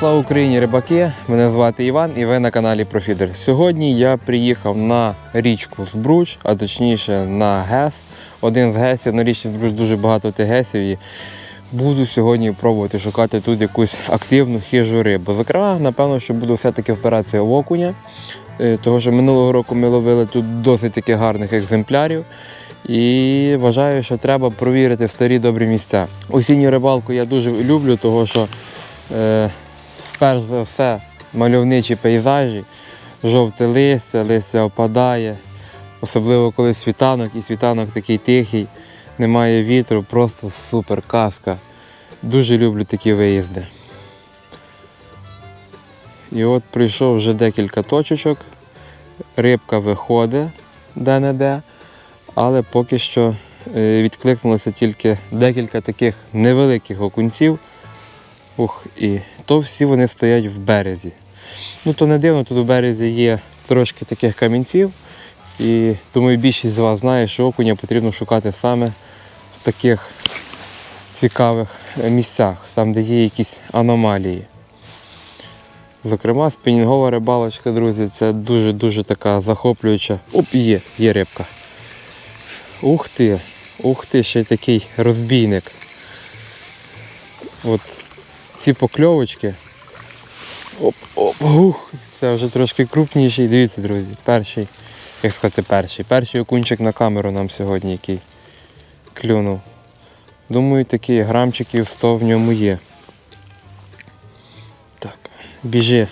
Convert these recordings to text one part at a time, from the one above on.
Слава Україні, рибаки! Мене звати Іван і ви на каналі Профідер. Сьогодні я приїхав на річку Збруч, а точніше на ГЕС. Один з ГЕСів на річці Збруч дуже багато тих ГЕСів. І буду сьогодні пробувати шукати тут якусь активну хижу рибу. Зокрема, напевно, що буду все-таки впиратися в окуня, е, тому що минулого року ми ловили тут досить таких гарних екземплярів. І вважаю, що треба провірити старі добрі місця. Осінню рибалку я дуже люблю, тому що е, перш за все мальовничі пейзажі, жовте листя, листя опадає, особливо коли світанок, і світанок такий тихий, немає вітру, просто супер казка. Дуже люблю такі виїзди. І от прийшов вже декілька точечок, рибка виходить де-не-де, але поки що е, відкликнулося тільки декілька таких невеликих окунців. Ух, і то всі вони стоять в березі. Ну то не дивно, тут в березі є трошки таких камінців. І думаю, більшість з вас знає, що окуня потрібно шукати саме в таких цікавих е, місцях, там, де є якісь аномалії. Зокрема, спінінгова рибалочка, друзі, це дуже-дуже така захоплююча. Оп, є, є рибка. Ух ти, ух ти, ще такий розбійник. От ці покльовочки. Оп, оп, ух, це вже трошки крупніший. Дивіться, друзі, перший, як сказати, це перший. Перший окунчик на камеру нам сьогодні який клюнув. Думаю, такий грамчиків 100 в ньому є. Так, біжи,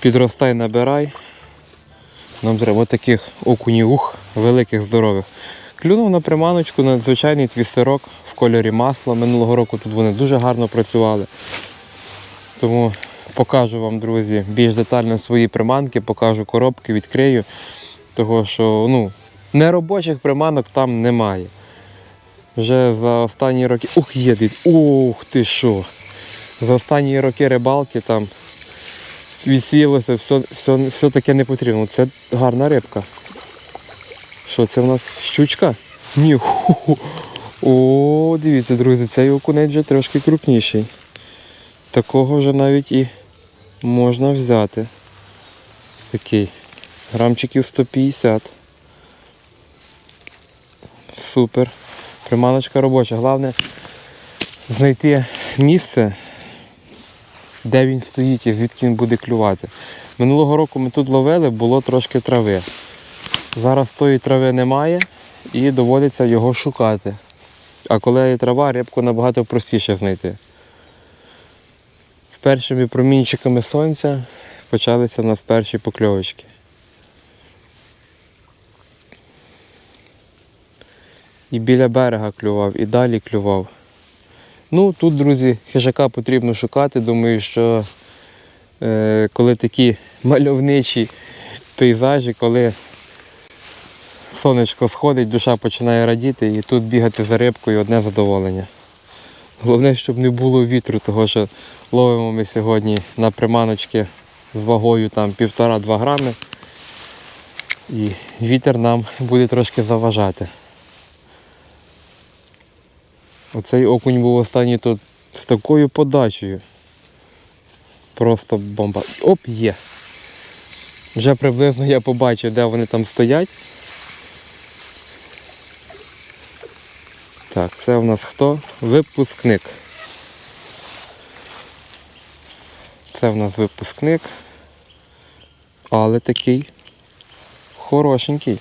підростай, набирай. Нам треба таких окунів, ух, великих, здорових. Клюнув на приманочку на звичайний твістерок в кольорі масла. Минулого року тут вони дуже гарно працювали. Тому покажу вам, друзі, більш детально свої приманки, покажу коробки, відкрию. Того що ну, неробочих приманок там немає. Вже за останні роки. Ух, є десь. Ух ти що! За останні роки рибалки там відсіялося, все, все, все таке не потрібно. Це гарна рибка. Що це в нас щучка? Ні. ху-ху. О, дивіться, друзі, цей окунець вже трошки крупніший. Такого вже навіть і можна взяти. Такий. Грамчиків 150. Супер. Приманочка робоча. Головне знайти місце, де він стоїть і звідки він буде клювати. Минулого року ми тут ловили, було трошки трави. Зараз тої трави немає і доводиться його шукати. А коли є трава, рибку набагато простіше знайти. З першими промінчиками сонця почалися в нас перші покльовочки. І біля берега клював, і далі клював. Ну, тут, друзі, хижака потрібно шукати. Думаю, що е, коли такі мальовничі пейзажі, коли сонечко сходить, душа починає радіти і тут бігати за рибкою одне задоволення. Головне, щоб не було вітру, тому що ловимо ми сьогодні на приманочки з вагою там 1,5-2 грами. І вітер нам буде трошки заважати. Оцей окунь був останній тут з такою подачею. Просто бомба. Оп, є. Вже приблизно я побачив, де вони там стоять. Так, це у нас хто? Випускник. Це в нас випускник. Але такий хорошенький.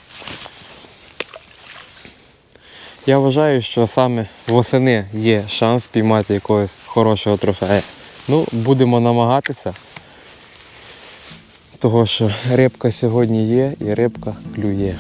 Я вважаю, що саме восени є шанс піймати якогось хорошого трофея. Ну, будемо намагатися. Того що рибка сьогодні є і рибка клює.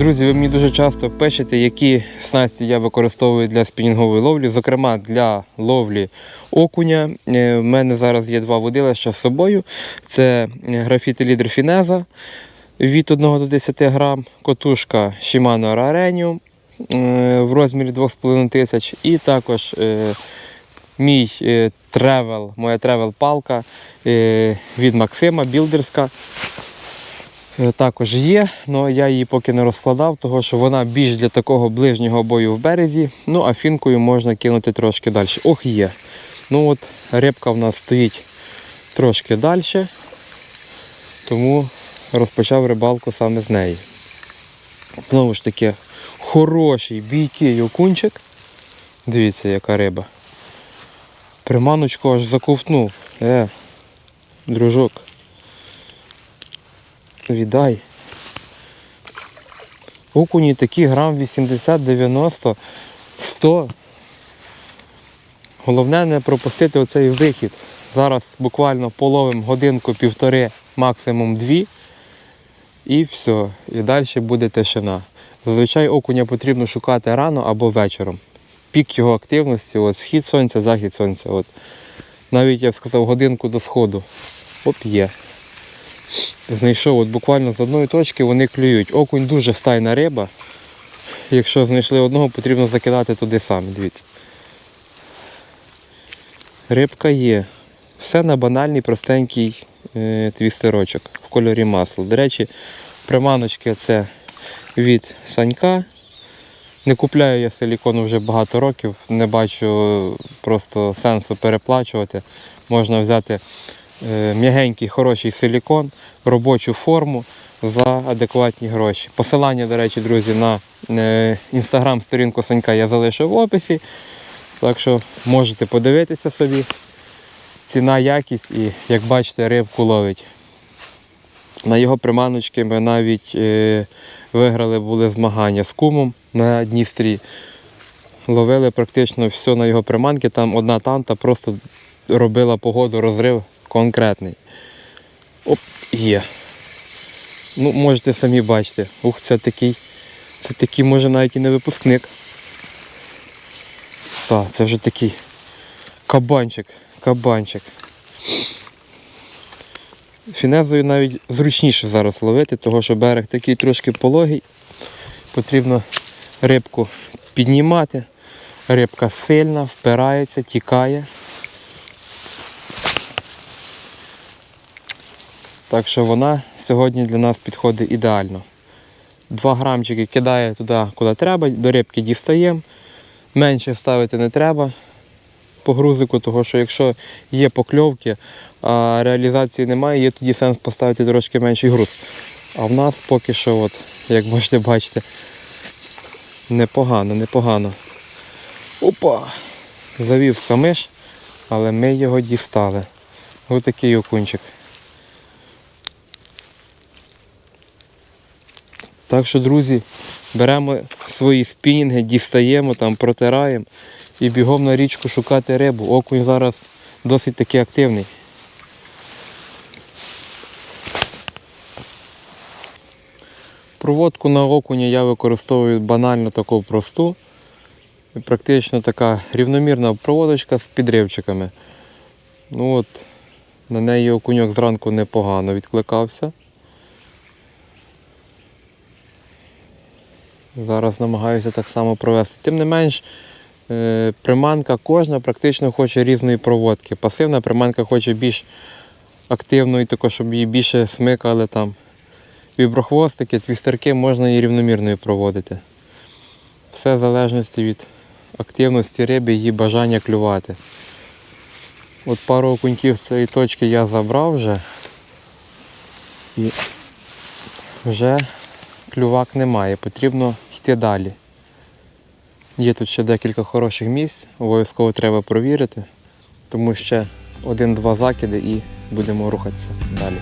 Друзі, ви мені дуже часто пишете, які снасті я використовую для спінінгової ловлі, зокрема для ловлі окуня. Е, В мене зараз є два водилища з собою. Це графіти лідер Фінеза від 1 до 10 грам, котушка Shimano Rarenium е, в розмірі 2,5 тисяч і також е, мій е, тревел, моя тревел-палка е, від Максима Білдерська. Е, Також є, але я її поки не розкладав, тому що вона більш для такого ближнього бою в березі. Ну а фінкою можна кинути трошки далі. Ох, є. Ну от рибка в нас стоїть трошки далі, тому розпочав рибалку саме з неї. Знову ж таки, хороший бійкий окунчик. Дивіться, яка риба. Приманочку аж заковтнув. Е, дружок. Віддай. Окуні такі грам 80, 90, 100. Головне не пропустити оцей вихід. Зараз буквально половим годинку-півтори, максимум дві. І все. І далі буде тишина. Зазвичай окуня потрібно шукати рано або вечором. Пік його активності, от схід сонця, захід сонця. От. Навіть я б сказав годинку до сходу. Оп, є. Знайшов от буквально з одної точки вони клюють. Окунь дуже стайна риба. Якщо знайшли одного, потрібно закидати туди самі. Дивіться. Рибка є. Все на банальний, простенький е, твістерочок в кольорі масла. До речі, приманочки це від Санька. Не купляю я силікону вже багато років, не бачу просто сенсу переплачувати. Можна взяти м'ягенький, хороший силікон, робочу форму за адекватні гроші. Посилання, до речі, друзі, на інстаграм-сторінку Санька я залишив в описі. Так що можете подивитися собі. Ціна, якість і, як бачите, рибку ловить. На його приманочки ми навіть е, виграли були змагання з кумом на Дністрі. Ловили практично все на його приманки. Там одна танта просто робила погоду, розрив конкретний. Оп, є. Ну, можете самі бачити. Ух, це такий, це такий, може навіть і не випускник. Так, це вже такий кабанчик, кабанчик. Фінезою навіть зручніше зараз ловити, тому що берег такий трошки пологий. Потрібно рибку піднімати. Рибка сильна, впирається, тікає. Так що вона сьогодні для нас підходить ідеально. Два грамчики кидає туди, куди треба, до рибки дістаємо. Менше ставити не треба по грузику, тому що якщо є покльовки, а реалізації немає, є тоді сенс поставити трошки менший груз. А в нас поки що, от, як можете бачити, непогано, непогано. Опа! Завів камиш, але ми його дістали. Ось такий окунчик. Так що, друзі, беремо свої спінінги, дістаємо, там, протираємо і бігом на річку шукати рибу. Окунь зараз досить таки активний. Проводку на окуня я використовую банально таку просту. Практично така рівномірна проводочка з підривчиками. Ну от, На неї окуньок зранку непогано відкликався. Зараз намагаюся так само провести. Тим не менш, е, приманка кожна практично хоче різної проводки. Пасивна приманка хоче більш активної, також, щоб її більше смикали там. Віброхвостики, твістерки можна і рівномірною проводити. Все в залежності від активності риби її бажання клювати. От пару окуньків з цієї точки я забрав вже. І вже клювак немає, потрібно йти далі. Є тут ще декілька хороших місць, обов'язково треба провірити, тому ще один-два закиди і будемо рухатися далі.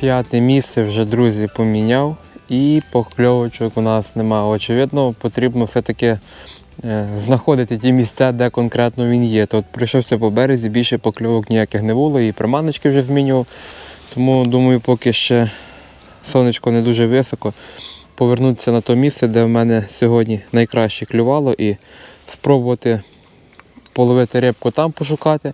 П'яте місце вже друзі поміняв. І покльовочок у нас немає. Очевидно, потрібно все-таки е, знаходити ті місця, де конкретно він є. То от пройшовся по березі, більше покльовок ніяких не було, і приманочки вже змінював. Тому думаю, поки ще сонечко не дуже високо, повернутися на то місце, де в мене сьогодні найкраще клювало, і спробувати половити рибку там пошукати.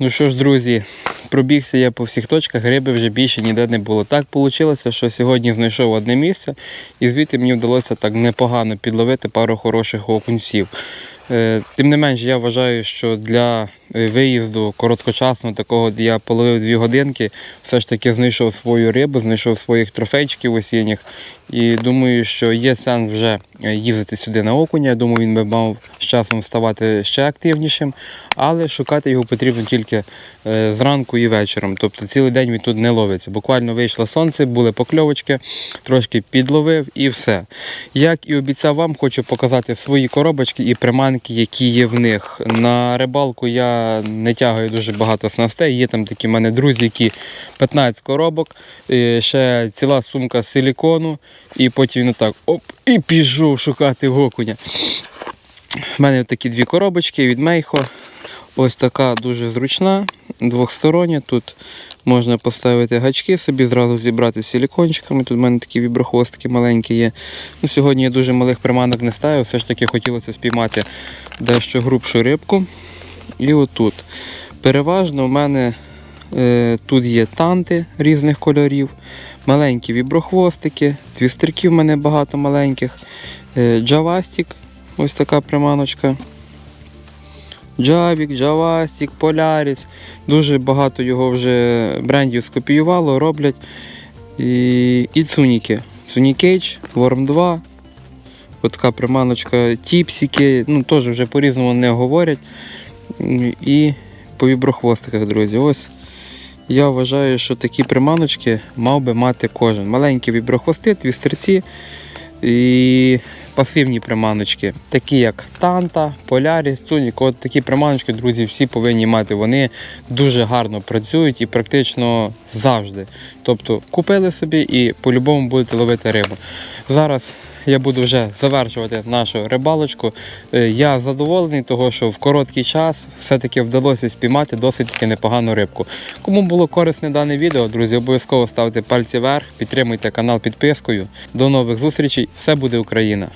Ну що ж, друзі, пробігся я по всіх точках, риби вже більше ніде не було. Так вийшло, що сьогодні знайшов одне місце, і звідти мені вдалося так непогано підловити пару хороших окунців. Е, Тим не менш, я вважаю, що для виїзду короткочасного такого я половив дві годинки, все ж таки знайшов свою рибу, знайшов своїх трофейчиків осінніх. І думаю, що є сенс вже е, їздити сюди на окуня. Я думаю, він би мав з часом ставати ще активнішим, але шукати його потрібно тільки е, зранку і вечором. Тобто цілий день він тут не ловиться. Буквально вийшло сонце, були покльовочки, трошки підловив і все. Як і обіцяв вам, хочу показати свої коробочки і приманки, які є в них. На рибалку я не тягаю дуже багато снастей. Є там такі в мене друзі, які 15 коробок, ще ціла сумка силікону, і потім він отак оп, і пішов шукати окуня. У мене такі дві коробочки від Мейхо. Ось така дуже зручна, двохстороння. Тут можна поставити гачки собі, зразу зібрати силікончиками. Тут в мене такі віброхвостики маленькі є. Ну, сьогодні я дуже малих приманок не ставив, все ж таки хотілося спіймати дещо грубшу рибку. І отут. Переважно у мене е, тут є танти різних кольорів, маленькі віброхвостики, твістерків в мене багато маленьких, е, джавастик, ось така приманочка. Джавік, Джавастік, Поляріс. Дуже багато його вже брендів скопіювало, роблять. І, і цуніки. Цунікейдж, Worm 2. От така приманочка тіпсіки, ну теж вже по-різному не говорять. І по віброхвостиках, друзі. Ось я вважаю, що такі приманочки мав би мати кожен. Маленькі віброхвости, твістерці і пасивні приманочки, такі як Танта, Поляріс, Цунік. От такі приманочки, друзі, всі повинні мати. Вони дуже гарно працюють і практично завжди. Тобто купили собі і по-любому будете ловити рибу. Зараз я буду вже завершувати нашу рибалочку. Е, Я задоволений, того, що в короткий час все-таки вдалося спіймати досить таки непогану рибку. Кому було корисне дане відео, друзі, обов'язково ставте пальці вверх, підтримуйте канал підпискою. До нових зустрічей! Все буде Україна!